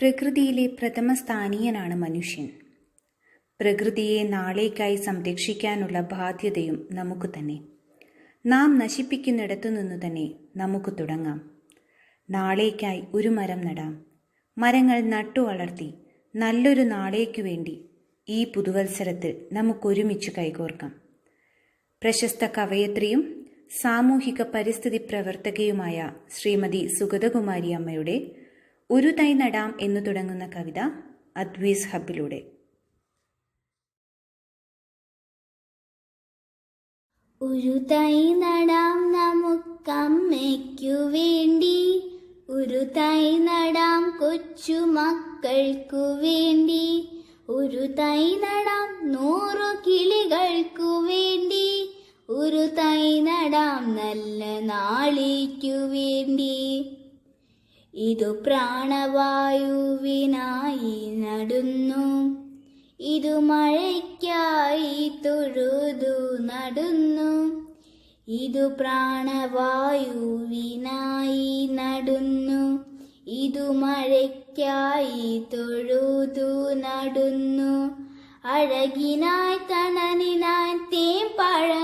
പ്രകൃതിയിലെ പ്രഥമ സ്ഥാനീയനാണ് മനുഷ്യൻ. പ്രകൃതിയെ നാളേക്കായി സംരക്ഷിക്കാനുള്ള ബാധ്യതയും നമുക്ക് തന്നെ. നാം നശിപ്പിക്കുന്നിടത്തു നിന്നു തന്നെ നമുക്ക് തുടങ്ങാം. നാളേക്കായി ഒരു മരം നടാം. മരങ്ങൾ നട്ടു വളർത്തി നല്ലൊരു നാളേക്കു വേണ്ടി ഈ പുതുവത്സരത്തിൽ നമുക്കൊരുമിച്ച് കൈകോർക്കാം. പ്രശസ്ത കവയത്രിയും സാമൂഹിക പരിസ്ഥിതി പ്രവർത്തകയുമായ ശ്രീമതി സുഗതകുമാരി അമ്മയുടെ ഒരു തൈ നടാം എന്നു തുടങ്ങുന്ന കവിത അദ്വീസ് ഹബിലൂടെ ഒരു തൈ നടാം നമുക്കമ്മയ്ക്കു വേണ്ടി. ഒരു തൈ നടാം കൊച്ചു മക്കൾക്കു വേണ്ടി. ഒരു തൈ നടാം നൂറു കിളികൾക്കു വേണ്ടി. ഒരു തൈ നടാം നല്ല നാളിക്കു വേണ്ടി. ഇതു പ്രാണവായുവിനായി നടുന്നു. ഇതു മഴയ്ക്കായി തൊഴുതു നടുന്നു. ഇതു പ്രാണവായുവിനായി നടുന്നു. ഇതു മഴയ്ക്കായി തൊഴുതു നടുന്നു. അഴകിനായി തണലിനായി തേമ്പഴങ്ങൾക്കായി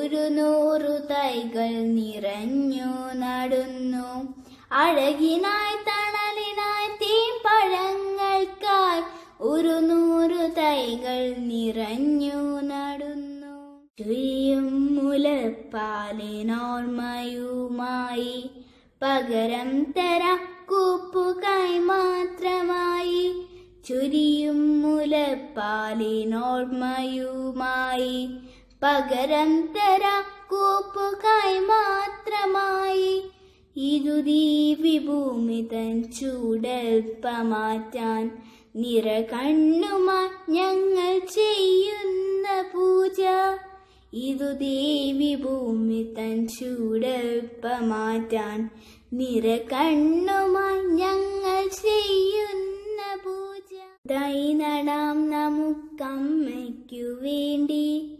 ഒരു നൂറു തൈകൾ നിറഞ്ഞു നടന്നു. അഴകിനായി തണലിനായി തേമ്പഴങ്ങൾക്കായി ഒരു നൂറു തൈകൾ നിറഞ്ഞു നടന്നു. ചുരിയും മുലപ്പാലിനോർമ്മയുമായി പകരം തരാം കൂപ്പുകായി മാത്രമായി ചുരിയും മുലപ്പാലിനോർമ്മയുമായി പകരം തരാം കൂപ്പുകായി മാത്രമായി. ഇതു ദീവി ഭൂമി തൻ ചൂടൽപ്പമാറ്റാൻ നിറ കണ്ണുമായി ഞങ്ങൾ ചെയ്യുന്ന പൂജ. ഇതു ദേവി ഭൂമി തൻ ചൂടൽപ്പമാറ്റാൻ നിറ കണ്ണുമായി ഞങ്ങൾ ചെയ്യുന്ന പൂജ. തൈ നടാം നമുക്കമ്മയ്ക്കു വേണ്ടി